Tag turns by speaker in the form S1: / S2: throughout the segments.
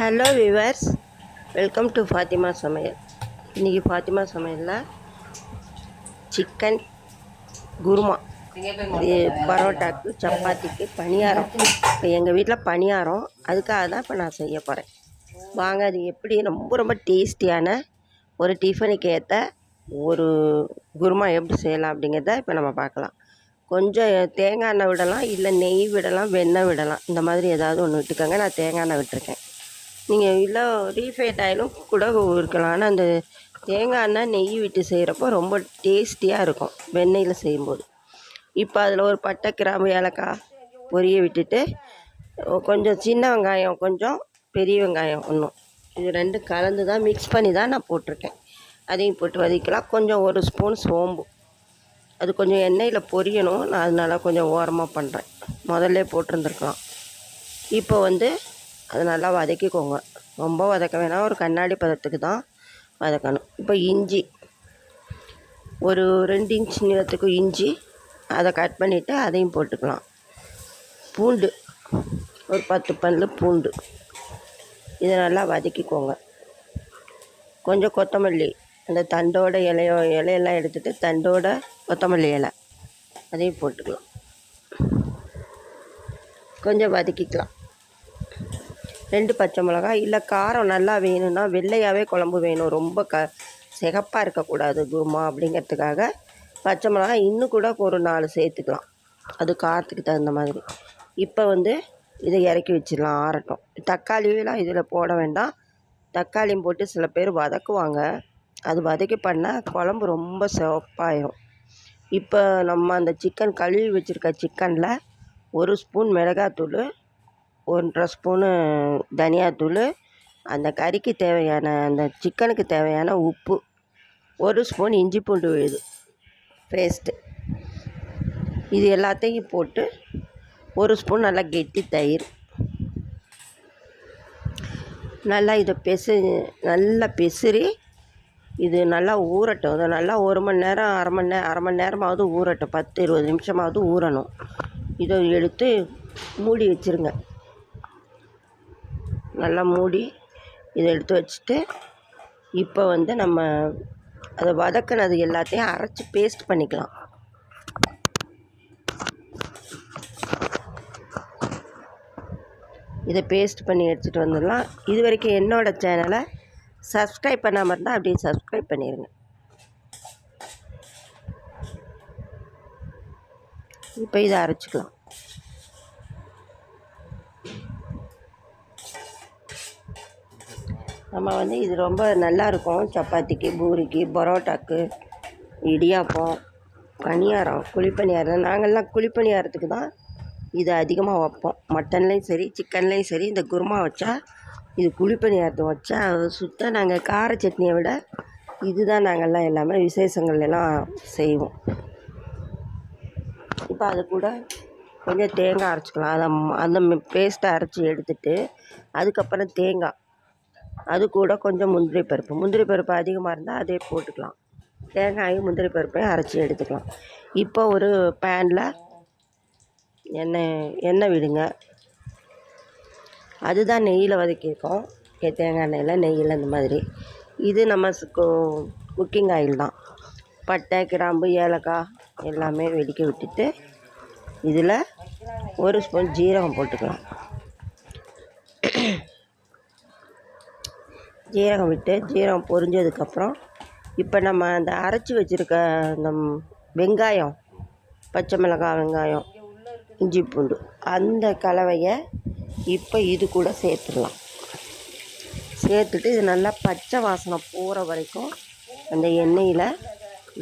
S1: Hello viewers welcome to Fathima சமையல் இன்றைக்கி ஃபாத்திமா சமையலில் சிக்கன் குருமா. இது பரோட்டாக்கு சப்பாத்திக்கு பணியாரம். இப்போ எங்கள் வீட்டில் பணியாரம். அதுக்காக தான் இப்போ நான் செய்ய போகிறேன் வாங்க அது எப்படி? ரொம்ப ரொம்ப டேஸ்டியான ஒரு டிஃபனுக்கு ஏற்ற ஒரு குருமா எப்படி செய்யலாம் அப்படிங்கிறத இப்போ நம்ம பார்க்கலாம். கொஞ்சம் தேங்காய் எண்ணெய் விடலாம் இல்லை நெய் விடலாம் வெண்ணெய் விடலாம். இந்த மாதிரி ஏதாவது ஒன்று விட்டுக்கோங்க. நான் தேங்காய் எண்ணெய் விட்டுருக்கேன். நீங்கள் இல்லை ரீஃபைண்ட் ஆயிலும் கூட இருக்கலாம். ஆனால் அந்த தேங்காய் எண்ணெய் நெய் விட்டு செய்கிறப்போ ரொம்ப டேஸ்டியாக இருக்கும் வெண்ணெயில் செய்யும்போது. இப்போ அதில் ஒரு பட்டை கிராம்பு ஏலக்காய் பொரிய விட்டுட்டு கொஞ்சம் சின்ன வெங்காயம் கொஞ்சம் பெரிய வெங்காயம் ஒன்றும் இது ரெண்டும் கலந்து தான் மிக்ஸ் பண்ணி தான் நான் போட்டிருக்கேன். அதையும் போட்டு வதக்கலாம். கொஞ்சம் ஒரு ஸ்பூன் சோம்பு. அது கொஞ்சம் எண்ணெயில் பொரியணும். நான் அதனால கொஞ்சம் ஓரமாக பண்ணுறேன் முதல்ல போட்டிருந்துருக்கலாம். இப்போ வந்து அதை நல்லா வதக்கிக்கோங்க. ரொம்ப வதக்க வேணாம் ஒரு கண்ணாடி பதத்துக்கு தான் வதக்கணும். இப்போ இஞ்சி ஒரு ரெண்டு இன்ச் நீளத்துக்கு இஞ்சி அதை கட் பண்ணிவிட்டு அதையும் போட்டுக்கலாம். பூண்டு ஒரு பத்து பல்லு பூண்டு. இதை நல்லா வதக்கிக்கோங்க. கொஞ்சம் கொத்தமல்லி அந்த தண்டோட இலையோ இலையெல்லாம் எடுத்துகிட்டு தண்டோட கொத்தமல்லி இலை அதையும் போட்டுக்கலாம். கொஞ்சம் வதக்கிக்கலாம். ரெண்டு பச்சை மிளகாய் இல்லை காரம் நல்லா வேணும்னா வெள்ளையாகவே குழம்பு வேணும். ரொம்ப க சிகப்பாக இருக்கக்கூடாது குருமா அப்படிங்கிறதுக்காக பச்சை மிளகாய் இன்னும் கூட ஒரு நாலு சேர்த்துக்கலாம். அது காரத்துக்கு தகுந்த மாதிரி. இப்போ வந்து இதை இறக்கி வச்சிடலாம் ஆறட்டும். தக்காளியெல்லாம் இதில் போட வேண்டாம். தக்காளியும் போட்டு சில பேர் வதக்குவாங்க. அது வதக்கி பண்ணால் குழம்பு ரொம்ப சிவப்பாயிரும். இப்போ நம்ம அந்த சிக்கன் கழுவி வச்சுருக்க சிக்கனில் ஒரு ஸ்பூன் மிளகாத்தூள் ஒன்றரை ஸ்பூனு தனியாத்தூள் அந்த கறிக்கு தேவையான அந்த சிக்கனுக்கு தேவையான உப்பு ஒரு ஸ்பூன் இஞ்சி பூண்டு விழுது பேஸ்ட்டு இது எல்லாத்தையும் போட்டு ஒரு ஸ்பூன் நல்லா கெட்டி தயிர். நல்லா இதை பெசு நல்லா பெசுரி இது நல்லா ஊறட்டும். இது நல்லா ஒரு மணி நேரம் அரை மணி நேரம் அரை மணி நேரமாவது ஊறட்டும். பத்து இருபது நிமிஷமாவது ஊறணும். இதை எடுத்து மூடி வச்சுருங்க. நல்லா மூடி இதை எடுத்து வச்சுட்டு இப்போ வந்து நம்ம அதை வதக்கினது எல்லாத்தையும் அரைச்சி பேஸ்ட் பண்ணிக்கலாம். இதை பேஸ்ட் பண்ணி எடுத்துகிட்டு வந்துடலாம். இது வரைக்கும் என்னோடய சேனலை சப்ஸ்கிரைப் பண்ணாமல் இருந்தால் அப்படியே சப்ஸ்கிரைப் பண்ணிடுங்க இப்போ இதை அரைச்சிக்கலாம். நம்ம வந்து இது ரொம்ப நல்லா இருக்கும் சப்பாத்திக்கு பூரிக்கு பரோட்டாக்கு இடியாப்பம் பணியாரம் குழிப்பணியாரம். நாங்கள்லாம் குழிப்பணியாரத்துக்கு தான் இது அதிகமாக வைப்போம். மட்டன்லேயும் சரி சிக்கன்லேயும் சரி இந்த குருமா வச்சா இது குழிப்பணியாரத்தை வச்சா சுத்த நாங்கள் கார சட்னியை விட இதுதான் நாங்கள்லாம் எல்லாமே விசேஷங்கள்லாம் செய்வோம். இப்போ அது கூட கொஞ்சம் தேங்காய் அரைச்சிக்கலாம். அதை அந்த பேஸ்ட்டை அரைச்சி எடுத்துட்டு அதுக்கப்புறம் தேங்காய். அது கூட கொஞ்சம் முந்திரி பருப்பு. முந்திரி பருப்பு அதிகமாக இருந்தால் அதே போட்டுக்கலாம். தேங்காயும் முந்திரி பருப்பையும் அரைச்சி எடுத்துக்கலாம். இப்போ ஒரு பேனில் எண்ணெய் எண்ணெய் விடுங்க. அதுதான் நெய்யில் வதக்கியிருக்கோம் தேங்காய் எண்ணெயில் நெய்யில் இந்த மாதிரி. இது நம்ம குக்கிங் ஆயில் தான். பட்டை கிராம்பு ஏலக்காய் எல்லாமே வெடிக்க விட்டுட்டு இதில் ஒரு ஸ்பூன் ஜீரகம் போட்டுக்கலாம். ஜீரகம் விட்டு ஜீரகம் பொரிஞ்சதுக்கப்புறம் இப்போ நம்ம அந்த அரைச்சி வச்சுருக்க அந்த வெங்காயம் பச்சை மிளகாய் வெங்காயம் இஞ்சி பூண்டு அந்த கலவையை இப்போ இது கூட சேர்த்துடலாம். சேர்த்துட்டு இது நல்லா பச்சை வாசனை போகிற வரைக்கும் அந்த எண்ணெயில்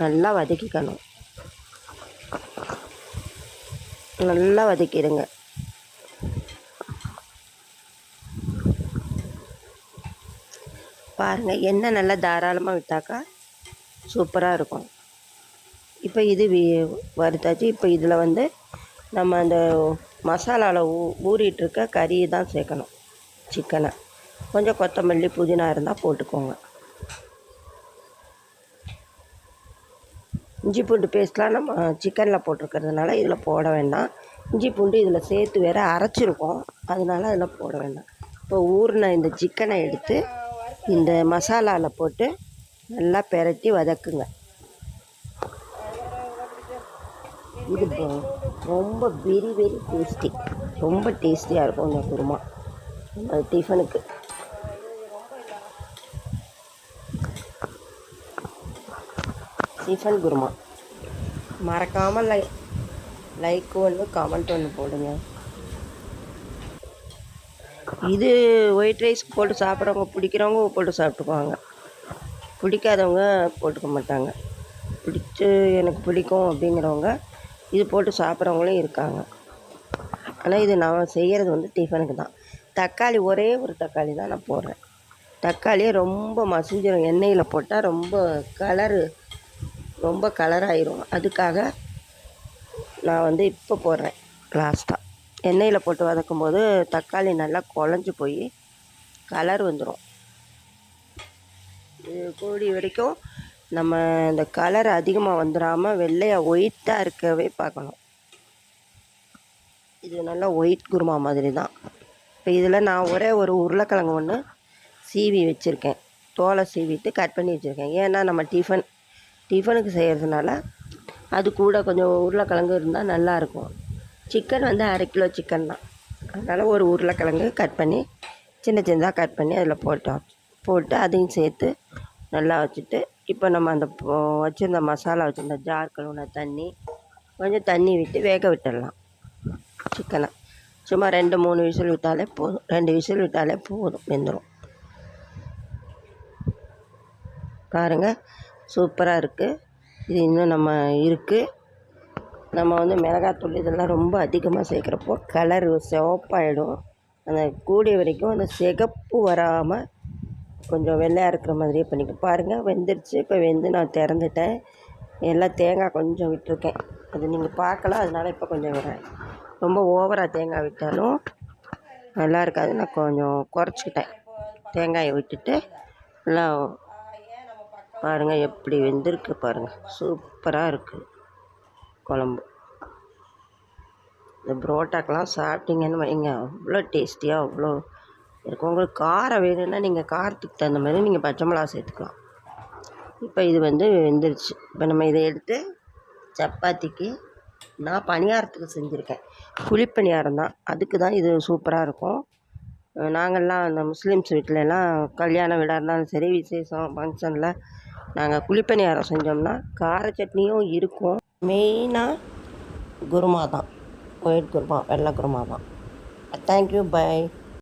S1: நல்லா வதக்கிக்கணும். நல்லா வதக்கிடுங்க. பாருங்கள் எண்ணெய் நல்லா தாராளமாக விட்டாக்கா சூப்பராக இருக்கும். இப்போ இது வி வறுத்தாச்சு. இப்போ இதில் வந்து நம்ம அந்த மசாலாவில் ஊ ஊறிட்டுருக்க கறி தான் சேர்க்கணும். சிக்கனை. கொஞ்சம் கொத்தமல்லி புதினா இருந்தால் போட்டுக்கோங்க. இஞ்சி பூண்டு பேஸ்ட்லாம் நம்ம சிக்கனில் போட்டிருக்கிறதுனால இதில் போட வேண்டாம். இஞ்சி பூண்டு இதில் சேர்த்து வேறு அரைச்சிருக்கோம். அதனால அதில் போட வேண்டாம். இப்போ ஊறின இந்த சிக்கனை எடுத்து இந்த மசாலாவில் போட்டு நல்லா பெரட்டி வதக்குங்க. இது ரொம்ப வெரி வெரி டேஸ்டி ரொம்ப டேஸ்டியாக இருக்கும் இந்த குருமா. நம்ம டிஃபனுக்கு டிஃபன் குருமா. மறக்காமல் லை லைக் ஒன்று கமெண்ட் ஒன்று போடுங்க. இது ஒயிட் ரைஸ் போட்டு சாப்பிட்றவங்க பிடிக்கிறவங்க போட்டு சாப்பிட்டுக்குவாங்க. பிடிக்காதவங்க போட்டுக்க மாட்டாங்க. பிடிச்சி எனக்கு பிடிக்கும் அப்படிங்கிறவங்க இது போட்டு சாப்பிட்றவங்களும் இருக்காங்க. ஆனால் இது நான் செய்கிறது வந்து டிஃபனுக்கு தான். தக்காளி ஒரே ஒரு தக்காளி தான் நான் போடுறேன். தக்காளியை ரொம்ப மசிஞ்சிடும் எண்ணெயில் போட்டால் ரொம்ப கலரு ரொம்ப கலர் ஆயிரும். அதுக்காக நான் வந்து இப்போ போடுறேன் லாஸ்ட்டாக எண்ணெயில் போட்டு வதக்கும் போது தக்காளி நல்லா குழஞ்சி போய் கலர் வந்துடும் இது கூடி வரைக்கும் நம்ம இந்த கலர் அதிகமாக வந்துடாமல் வெள்ளையாக ஒயிட்டாக இருக்கவே பார்க்கணும். இது நல்லா ஒயிட் குருமா மாதிரி தான். இப்போ இதில் நான் ஒரே ஒரு உருளைக்கிழங்கு ஒன்று சீவி வச்சுருக்கேன். தோலை சீவிட்டு கட் பண்ணி வச்சுருக்கேன். ஏன்னா நம்ம டிஃபன் டிஃபனுக்கு செய்கிறதுனால அது கூட கொஞ்சம் உருளைக்கிழங்கு இருந்தால் நல்லாயிருக்கும் சிக்கன் வந்து அரை கிலோ சிக்கன் தான். அதனால் ஒரு உருளைக்கிழங்கு கட் பண்ணி சின்ன சின்னதாக கட் பண்ணி அதில் போட்டோம். போட்டு அதையும் சேர்த்து நல்லா வச்சுட்டு இப்போ நம்ம அந்த வச்சுருந்த மசாலா வச்சுருந்த ஜார் கழுவுன தண்ணி கொஞ்சம் தண்ணி விட்டு வேக விட்டுடலாம். சிக்கனை சும்மா ரெண்டு மூணு விசில் விட்டாலே போதும். ரெண்டு விசில் விட்டாலே போதும் வெந்துடும் பாருங்கள் சூப்பராக இருக்குது இது இன்னும் நம்ம இருக்குது நம்ம வந்து மிளகாத்தூள் இதெல்லாம் ரொம்ப அதிகமாக சேர்க்குறப்போ கலர் சிவப்பாயிடும். அந்த கூடிய வரைக்கும் அந்த சிகப்பு வராமல் கொஞ்சம் வெள்ளையாக இருக்கிற மாதிரியே பண்ணிக்க. பாருங்கள் வெந்துருச்சு. இப்போ வெந்து நான் திறந்துட்டேன். எல்லாம் தேங்காய் கொஞ்சம் விட்டுருக்கேன். அது நீங்கள் பார்க்கலாம். அதனால இப்போ கொஞ்சம் விடுறேன். ரொம்ப ஓவராக தேங்காய் விட்டாலும் நல்லா இருக்காது. நான் கொஞ்சம் குறைச்சிக்கிட்டேன். தேங்காயை விட்டுட்டு நல்லா பாருங்கள் எப்படி வெந்திருக்கு பாருங்கள் சூப்பராக இருக்குது குழம்பு. இந்த புரோட்டாக்கெலாம் சாப்பிட்டீங்கன்னு வைங்க. அவ்வளோ டேஸ்டியாக அவ்வளோ இருக்கும். உங்களுக்கு காரம் வேணும்னா நீங்கள் காரத்துக்கு தகுந்த மாதிரி நீங்கள் பச்சை மிளகா சேர்த்துக்கலாம். இப்போ இது வந்து வெந்துருச்சு. இப்போ நம்ம இதை எடுத்து சப்பாத்திக்கு நான் பணியாரத்துக்கு செஞ்சுருக்கேன். குழிப்பணியாரம் தான். அதுக்கு தான் இது சூப்பராக இருக்கும். நாங்கள்லாம் அந்த முஸ்லீம்ஸ் வீட்டிலலாம் கல்யாண வீடாக இருந்தாலும் சரி விசேஷம் ஃபங்க்ஷனில் நாங்கள் குழிப்பணியாரம் செஞ்சோம்னா கார சட்னியும் இருக்கும். மெயினாக குருமா தான். ஒயிட் குருமா வெள்ளை குருமா தான். Thank you bye